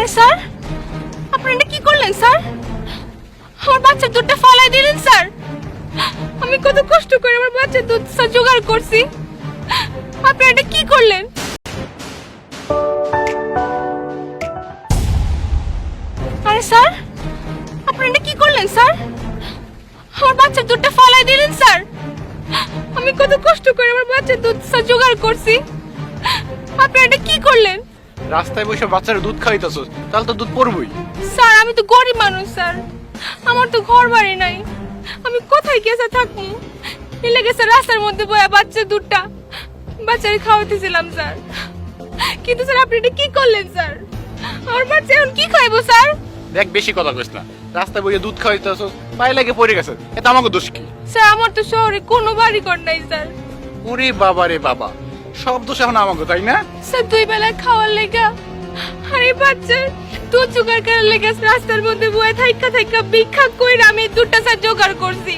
আরে স্যার? আপনি এটা কি করলেন, স্যার? আমার বাচ্চার দুধটা ফালাই দিলেন, স্যার। আমি কত কষ্ট করে আমার বাচ্চার দুধ, স্যার, জোগাড় করছি। আপনি এটা কি করলেন? আরে, স্যার আপনি এটা কি করলেন, স্যার? আমার বাচ্চার দুধটা ফালাই দিলেন, স্যার। আমি কত কষ্ট করে আমার বাচ্চার দুধ, স্যার, জোগাড় করছি। আপনি এটা কি করলেন? রাস্তায় বসে বাচ্চারা দুধ খাইতেছস তাহলে তো দুধ পড়বই স্যার আমি তো গরিব মানুষ স্যার। আমার তো ঘর বাড়ি নাই। আমি কোথায় গেছে থাকব? এলে গেছে রাস্তার মধ্যে বয়া বাচ্চার দুধটা বাচ্চারে খাওয়াতেছিলাম স্যার। কিন্তু স্যার আপনি এটা কি করলেন স্যার? আমার বাচ্চা এখন কি খাইবো স্যার? দেখ বেশি কথা কইস না। রাস্তায় বসে দুধ খাইতেছস পায়ে লাগে পড়ে গেছে। এটা আমাকে দোষ কি? স্যার আমার তো শহরে কোনো বাড়ি ঘর নাই স্যার। ওরে বাবা রে বাবা। সব দোষ এখন আমাকে তাই না? স্যার দুই বেলা খাওয়ার লেগা। আর বাচ্চার দুধ জোগাড় করার লেগে রাস্তার মধ্যে বয়ে থাইকা থাইকা ভিক্ষা কইরা আমি দুধটা স্যার জোগাড় করছি।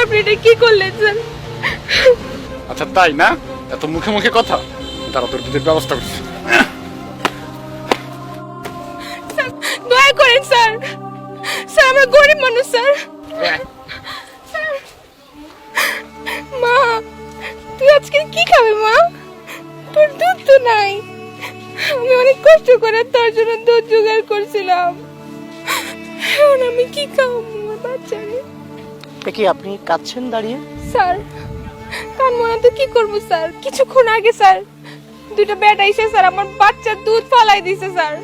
আপনি এটা কি করলেন স্যার? আচ্ছা তাই না? এত মুখে মুখে কথা। তারা তোর দুধের ব্যবস্থা করছে। দয়া করেন স্যার। স্যার আমরা গরিব মানুষ স্যার মা তুই আজকে কি খাবে মা? তোর দুধ তো নাই। আমি অনেক কষ্ট করে তোর জন্য দুধ জোগাড় করছিলাম। এখন আমি কি খাব আমার বাচ্চারে কি আপনি কাঁদছেন দাঁড়িয়ে? স্যার কান মনে তো কি করব স্যার? কিছুক্ষণ আগে স্যার দুইটা ব্যাট আইসে স্যার আমার বাচ্চার দুধ ফালাই দিছে স্যার।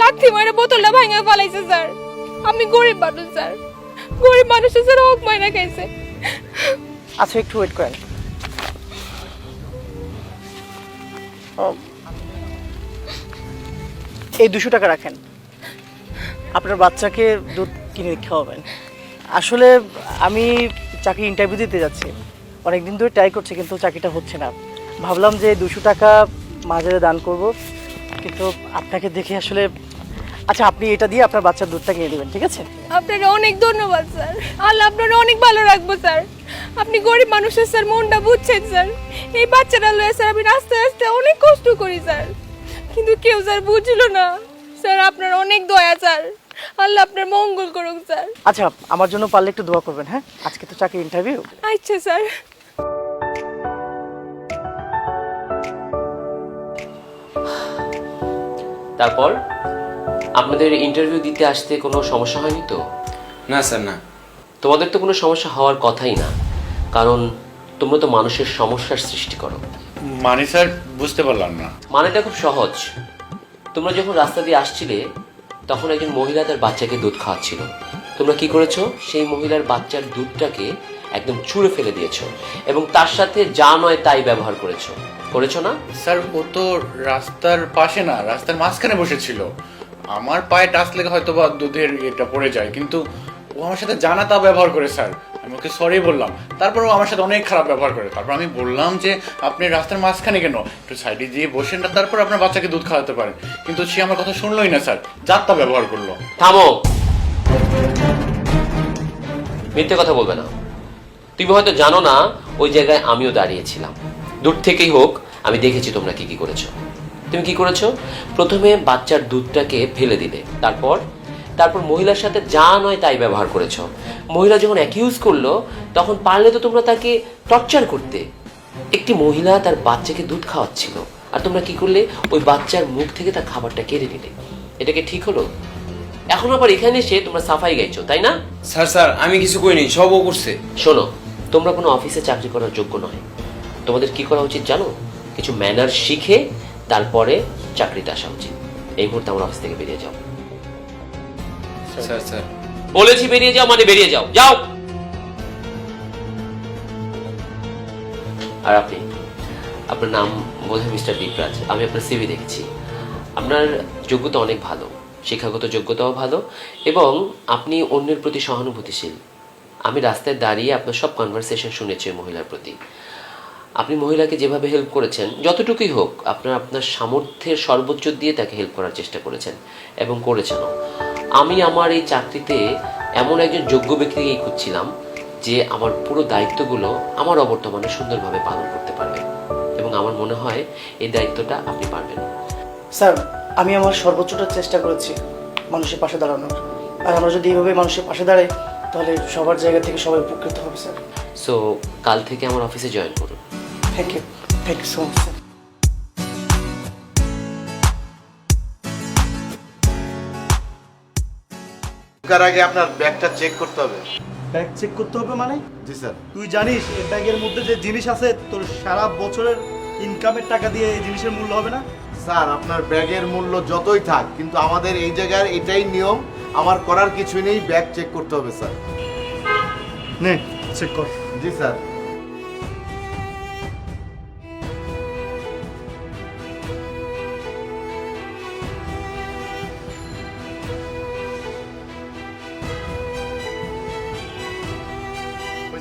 লাথি মারে বোতলটা ভাঙা ফালাইছে স্যার। আমি গরিব মানুষ স্যার। গরিব মানুষের স্যার হোক মাইনা খাইছে। আচ্ছা একটু ওয়েট করেন। এই দুশো টাকা রাখেন। আপনার বাচ্চাকে দুধ কিনে খাওয়াবেন। আসলে আমি চাকরি ইন্টারভিউ দিতে যাচ্ছি। অনেকদিন ধরে ট্রাই করছি, কিন্তু চাকরিটা হচ্ছে না। ভাবলাম যে দুশো টাকা মাঝারে দান করব, কিন্তু আপনাকে দেখে আসলে আচ্ছা আপনি এটা দিয়ে আপনার বাচ্চার দুধটা কিনে দেবেন, ঠিক আছে? আপনার অনেক ধন্যবাদ, স্যার। আল্লাহ আপনার অনেক ভালো রাখব, স্যার। আপনি গরিব মানুষের, স্যার, মনটা বুঝছেন, স্যার। এই বাচ্চাটা লয়ে স্যার আমি আস্তে আস্তে অনেক কষ্ট করি স্যার। কিন্তু কেউ স্যার বুঝলো না। স্যার আপনার অনেক দয়া স্যার। আল্লাহ আপনার মঙ্গল করুক স্যার। আচ্ছা আমার জন্য পারলে একটু দোয়া করবেন হ্যাঁ? আজকে তো চাকরি ইন্টারভিউ আচ্ছা স্যার। তারপর? আপনাদের ইন্টারভিউ দিতে আসতে কোনো সমস্যা হয়নি তো? না স্যার না। তোমাদের তো কোনো সমস্যা হওয়ার কথাই না। কারণ তোমরা তো মানুষের সমস্যার সৃষ্টি করো। মানে স্যার বুঝতে পারলাম না। মানেটা খুব সহজ। তোমরা যখন রাস্তা দিয়ে আসছিলে তখন একজন মহিলা তার বাচ্চাকে দুধ খাওয়াচ্ছিল। তোমরা কি করেছ? সেই মহিলার বাচ্চার দুধটাকে একদম ছুঁড়ে ফেলে দিয়েছ এবং তার সাথে যা নয় তাই ব্যবহার করেছ। করেছ না? স্যার ও তো রাস্তার পাশে না রাস্তার মাঝখানে বসেছিল। আমার পায়ে টাচ লেগে হয়তো বা দুধের এটা পড়ে যায় কিন্তু ও আমার সাথে জানা তা ব্যবহার করে স্যার। আমি ওকে সরি বললাম। তারপর ও আমার সাথে অনেক খারাপ ব্যবহার করে। তারপর আমি বললাম যে, আপনি রাস্তার মাঝখানে কেন? একটু সাইডে দিয়ে বসেন না, তারপর আপনার বাচ্চাকে দুধ খাওয়াতে পারেন। কিন্তু সে আমার কথা শুনলোই না, স্যার। যার তা ব্যবহার করল। থামো। মিথ্যে কথা বলবে না। তুমি হয়তো জানো না, ওই জায়গায় আমিও দাঁড়িয়েছিলাম। দূর থেকেই হোক, আমি দেখেছি তোমরা কি কি করেছ। তুমি কি করেছ? প্রথমে বাচ্চার দুধটাকে ফেলে দিলে, তারপর তারপর মহিলার সাথে যা নয় তাই ব্যবহার করেছ। মহিলা যখন অ্যাকিউজ করল তখন পারলে তো তোমরা তাকে টর্চার করতে। একটি মহিলা তার বাচ্চাকে দুধ খাওয়াচ্ছিল। আর তোমরা কি করলে? ওই বাচ্চার মুখ থেকে তার খাবারটা কেড়ে নিলে। এটাকে ঠিক হলো? এখন আবার এখানে এসে তোমরা সাফাই গাইছো তাই না? স্যার স্যার আমি কিছু করিনি সব ও করছে। শোনো তোমরা কোনো অফিসে চাকরি করার যোগ্য নয়। তোমাদের কি করা উচিত জানো? কিছু ম্যানার শিখে তারপরে চাকরিতে আসা উচিত। এই মুহূর্তে আমার অফিস থেকে বেরিয়ে যাও। স্যার স্যার বলেছি বেরিয়ে যাও মানে বেরিয়ে যাও। যাও। আর আপনি, আপনার নাম বোধহয় মিস্টার দীপরাজ আমি আপনার সিভি দেখছি। আপনার যোগ্যতা অনেক ভালো। শিক্ষাগত যোগ্যতাও ভালো এবং আপনি অন্যের প্রতি সহানুভূতিশীল। আমি রাস্তায় দাঁড়িয়ে আপনার সব কনভারসেশন শুনেছি মহিলার প্রতি। আপনি মহিলাকে যেভাবে হেল্প করেছেন, যতটুকুই হোক, আপনার আপনার সামর্থ্যের সর্বোচ্চ দিয়ে তাকে হেল্প করার চেষ্টা করেছেন এবং করেছেনও। আমি আমার এই চাকরিতে এমন একজন যোগ্য ব্যক্তিকেই খুঁজছিলাম যে আমার পুরো দায়িত্বগুলো আমার অবর্তমানে সুন্দরভাবে পালন করতে পারবে এবং আমার মনে হয় এই দায়িত্বটা আপনি পারবেন। স্যার আমি আমার সর্বোচ্চটা চেষ্টা করেছি মানুষের পাশে দাঁড়ানোর। আর আমরা যদি এইভাবে মানুষের পাশে দাঁড়াই তাহলে সবার জায়গা থেকে সবাই উপকৃত হবে স্যার। সো কাল থেকে আমার অফিসে জয়েন করুন। Thank you thank you so much sir ঢোকার আগে আপনার ব্যাগটা চেক করতে হবে। ব্যাগ চেক করতে হবে মানে? জি স্যার। তুই জানিস এই ব্যাগের মধ্যে যে জিনিস আছে তোর সারা বছরের ইনকামের টাকা দিয়ে এই জিনিসের মূল্য হবে না? স্যার আপনার ব্যাগের মূল্য যতই থাক কিন্তু আমাদের এই জায়গার এটাই নিয়ম আমার করার কিছুই নেই ব্যাগ চেক করতে হবে স্যার। নে চেক কর। জি স্যার।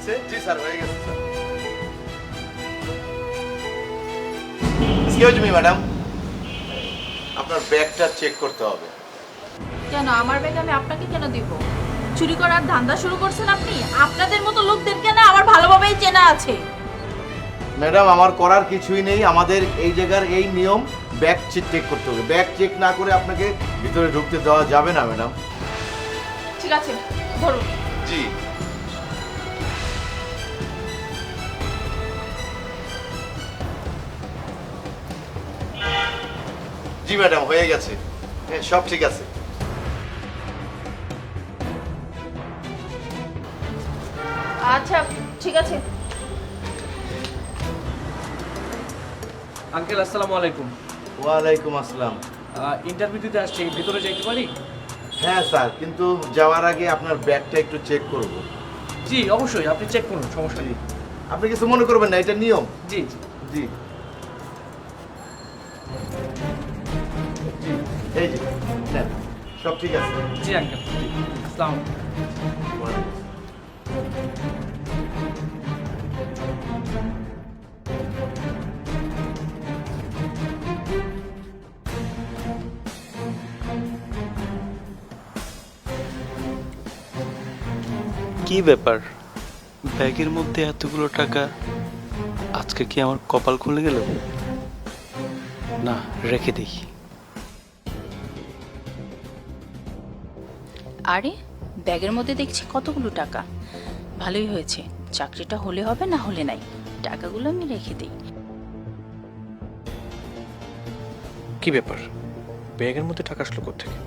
হয়েছে জি স্যার হয়ে গেছে স্যার। এক্সকিউজ মি ম্যাডাম আপনার ব্যাগটা চেক করতে হবে। কেন? আমার ব্যাগ আমি আপনাকে কেন দিব? চুরি করার ধান্দা শুরু করছেন আপনি? আপনাদের মতো লোকদের কেন আমার ভালোভাবেই চেনা আছে। ম্যাডাম আমার করার কিছুই নেই। আমাদের এই জায়গার এই নিয়ম ব্যাগ চেক করতে হবে। ব্যাগ চেক না করে আপনাকে ভিতরে ঢুকতে দেওয়া যাবে না ম্যাডাম ঠিক আছে ধরুন। জি। জি ম্যাডাম হয়ে গেছে। হ্যাঁ সব ঠিক আছে। আচ্ছা ঠিক আছে। আঙ্কেল আসসালামু আলাইকুম। ওয়ালাইকুম আসসালাম। ইন্টারভিউ দিতে আসছি ভিতরে যাইতে পারি? হ্যাঁ স্যার কিন্তু যাওয়ার আগে আপনার ব্যাগটা একটু চেক করব। জি অবশ্যই আপনি চেক করুন সমস্যা নেই। আপনি কিছু মনে করবেন না এটা নিয়ম? জি জি জি। জি। সব ঠিক আছে? জি আঙ্কেল। আসসালাম কি ব্যাপার? ব্যাগের মধ্যে এতগুলো টাকা আজকে কি আমার কপাল খুলে গেল? না রেখে দিই। আরে ব্যাগের মধ্যে দেখছি কতগুলো টাকা। ভালোই হয়েছে চাকরিটা হলে হবে না হলে নাই টাকাগুলো আমি রেখে দিই। কি ব্যাপার? ব্যাগের মধ্যে টাকা আসলো থেকে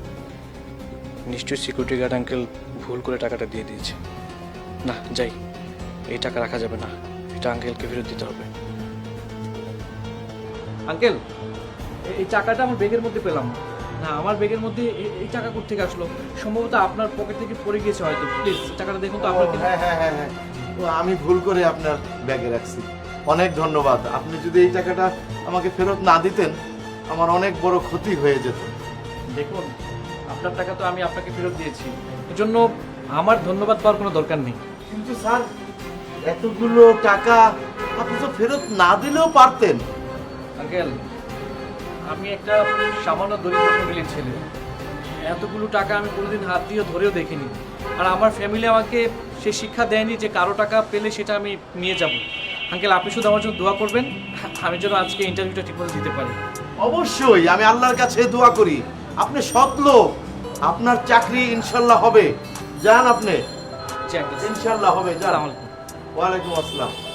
নিশ্চয়ই সিকিউরিটি গার্ড আঙ্কেল ভুল করে টাকাটা দিয়ে দিয়েছে। না যাই এই টাকা রাখা যাবে না এটা আঙ্কেলকে ফেরত দিতে হবে। আঙ্কেল এই টাকাটা আমার ব্যাগের মধ্যে পেলাম না। না আমার ব্যাগের মধ্যে এই টাকা কোথেকে আসলো? সম্ভবত আপনার পকেট থেকে পড়ে গিয়েছে হয়তো। প্লিজ টাকাটা দেখুন তো আপনার হ্যাঁ হ্যাঁ হ্যাঁ হ্যাঁ। ও, আমি ভুল করে আপনার ব্যাগে রাখছি। অনেক ধন্যবাদ। আপনি যদি এই টাকাটা আমাকে ফেরত না দিতেন আমার অনেক বড় ক্ষতি হয়ে যেত। দেখুন আপনার টাকা তো আমি আপনাকে ফেরত দিয়েছি। এজন্য আমার ধন্যবাদ পাওয়ার কোনো দরকার নেই। কিন্তু স্যার এতগুলো টাকা আপনি তো ফেরত না দিলেও পারতেন। আঙ্কেল আমি একটা সামান্য দরিদ্র ফ্যামিলির ছেলে। এতগুলো টাকা আমি কোনোদিন হাত দিয়ে ধরেও দেখিনি। আর আমার ফ্যামিলি আমাকে সে শিক্ষা দেয়নি যে কারও টাকা পেলে সেটা আমি নিয়ে যাব। আঙ্কেল আপনি শুধু আমার জন্য দোয়া করবেন। আমি যেন আজকে ইন্টারভিউটা ঠিকমতো দিতে পারি। অবশ্যই আমি আল্লাহর কাছে দোয়া করি। আপনি সৎ লোক। আপনার চাকরি ইনশাল্লাহ হবে। যান আপনি। ইনশাল্লাহ হবে যান। ওয়ালাইকুম আসসালাম।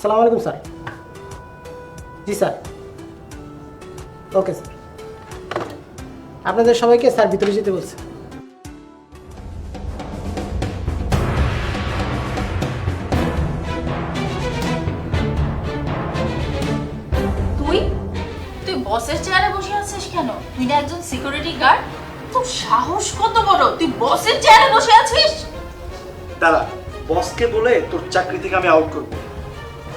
সালাম আলাইকুম স্যার। জি স্যার। Okay sir. আপনাদের সবাইকে স্যার ভিতরে যেতে বলছে। তুই? তুই বসের চেয়ারে বসে আছিস কেন? তুই না একজন সিকিউরিটি গার্ড তোর সাহস কত বড়? তুই বসের চেয়ারে বসে আছিস? দাদা বসকে বলে তোর চাকরি থেকে আমি আউট করব।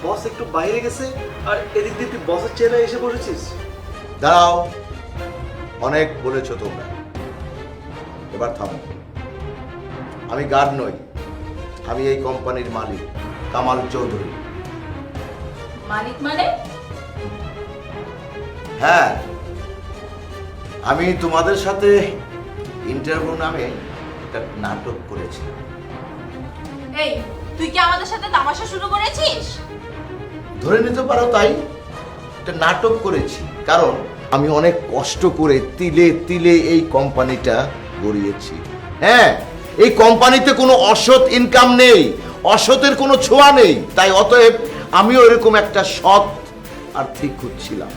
বস একটু বাইরে গেছে আর এদিক দিয়ে তুই বসের চেয়ারে এসে বসেছিস। দাঁড়াও অনেক বলেছ তোমরা। এবার থামো। আমি গার্ড নই আমি এই কোম্পানির মালিক কামাল চৌধুরী। মালিক মানে? হ্যাঁ আমি তোমাদের সাথে ইন্টারভিউ নামে একটা নাটক করেছি। এই তুই কি আমাদের সাথে তামাশা শুরু করেছিস? ধরে নিতে পারো তাই? একটা নাটক করেছি। কারণ আমি অনেক কষ্ট করে তিলে তিলে এই কোম্পানিটা গড়িয়েছি। হ্যাঁ এই কোম্পানিতে কোনো অসৎ ইনকাম নেই, অসতের কোনো ছোঁয়া নেই। তাই অতএব আমিও এরকম একটা সৎ আর্থিক খুঁজছিলাম।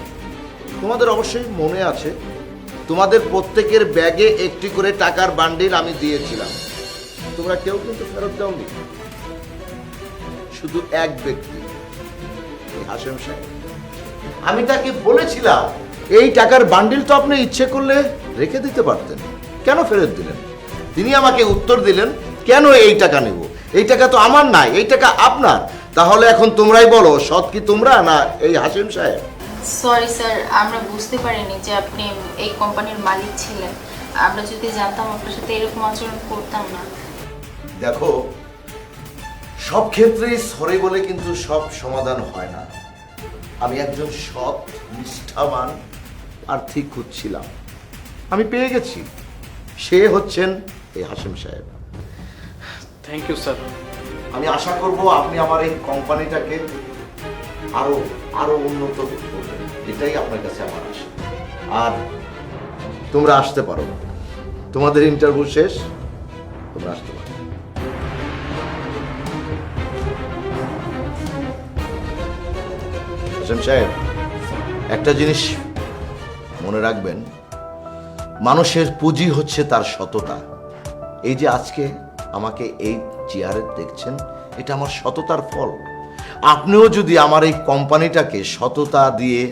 তোমাদের অবশ্যই মনে আছে, তোমাদের প্রত্যেকের ব্যাগে একটি করে টাকার বান্ডিল আমি দিয়েছিলাম। তোমরা কেউ কিন্তু ফেরত দাওনি। শুধু এক ব্যক্তি। হাসেম আমি তাকে বলেছিলাম এই টাকার বান্ডিল তো আপনি ইচ্ছে করলে রেখে দিতে পারতেন। কেন ফেরত দিলেন? তিনি আমাকে উত্তর দিলেন কেন এই টাকা নেব? এই টাকা তো আমার নাই এই টাকা আপনার। তাহলে এখন তোমরাই বলো সৎ কি তোমরা না এই হাসিম সাহেব? সরি স্যার আমরা বুঝতে পারিনি যে আপনি এই কোম্পানির মালিক ছিলেন। আমরা যদি জানতাম আপনার সাথে এরকম আচরণ করতাম না। দেখো সব ক্ষেত্রেই সরে বলে কিন্তু সব সমাধান হয় না। আমি একজন সৎ নিষ্ঠাবান আর্থিক খুঁজছিলাম। আমি পেয়ে গেছি। সে হচ্ছেন এই হাসিম সাহেব। থ্যাংক ইউ স্যার আমি আশা করব আপনি আমার এই কোম্পানিটাকে আরও আরও উন্নত করবেন। এটাই আপনার কাছে আমার আশা। আর তোমরা আসতে পারো। তোমাদের ইন্টারভিউ শেষ তোমরা আসতে পারো। হোসেন সাহেব একটা জিনিস মনে রাখবেন, মানুষের পুঁজি হচ্ছে তার সততা। এই যে আজকে আমাকে এই চেয়ারে দেখছেন, এটা আমার সততার ফল। আপনিও যদি আমার এই কোম্পানিটাকে সততা দিয়ে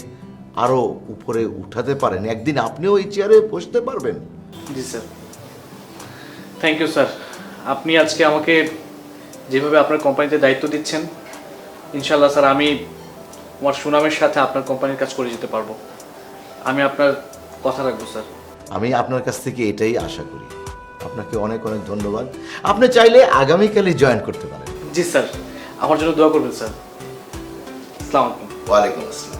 আরও উপরে উঠাতে পারেন, একদিন আপনিও এই চেয়ারে বসতে পারবেন। জি, স্যার। Thank you sir. আপনি আজকে আমাকে যেভাবে আপনার কোম্পানিতে দায়িত্ব দিচ্ছেন ইনশাল্লাহ স্যার, আমি আমার সুনামের সাথে আপনার কোম্পানির কাজ করে যেতে পারব। আমি আপনার কথা রাখব স্যার। আমি আপনার কাছ থেকে এটাই আশা করি। আপনাকে অনেক অনেক ধন্যবাদ। আপনি চাইলে আগামীকালই জয়েন করতে পারেন। জি স্যার। আমার জন্য দোয়া করবেন স্যার। আসসালামু আলাইকুম। ওয়ালাইকুম আসসালাম।